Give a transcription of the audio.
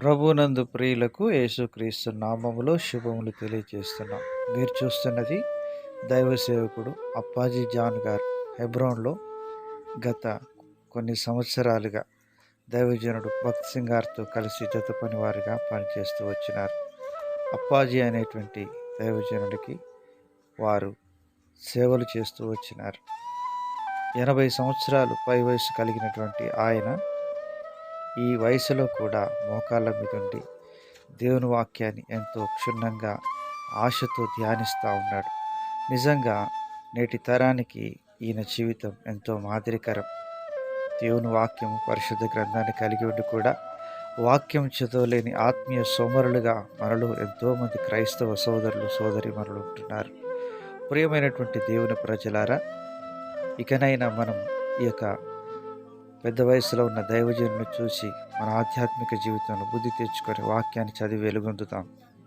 ప్రభునందు ప్రియులకు యేసుక్రీస్తు నామములో శుభములు తెలియజేస్తున్నాం మీరు చూస్తున్నది దైవ సేవకుడు అప్పాజీ జాన్ గారు. హెబ్రోన్లో గత కొన్ని సంవత్సరాలుగా దైవజనుడు భక్త్ సింగ్ గారితో కలిసి జత పనివారుగా పనిచేస్తూ వచ్చినారు. అప్పాజీ అనేటువంటి దైవజనుడికి వారు సేవలు చేస్తూ వచ్చినారు. ఎనభై సంవత్సరాలు పై వయసు కలిగినటువంటి ఆయన ఈ వయసులో కూడా మోకాళ్ళ మీద ఉండి దేవుని వాక్యాన్ని ఎంతో క్షుణ్ణంగా ఆశతో ధ్యానిస్తూ ఉన్నాడు. నిజంగా నేటి తరానికి ఈయన జీవితం ఎంతో మాదిరికరం. దేవుని వాక్యం పరిశుద్ధ గ్రంథాన్ని కలిగి ఉండి కూడా వాక్యం చదవలేని ఆత్మీయ సోమరులుగా మనలో ఎంతోమంది క్రైస్తవ సోదరులు సోదరి మనలు ఉంటున్నారు. ప్రియమైనటువంటి దేవుని ప్రజలారా ఇకనైనా మనం ఈ యొక్క పెద్ద వయసులో ఉన్న దైవజనులను చూసి మన ఆధ్యాత్మిక జీవితంలో బుద్ధి తెచ్చుకొని వాక్యాన్ని చదివి వెలుగొందుతాం.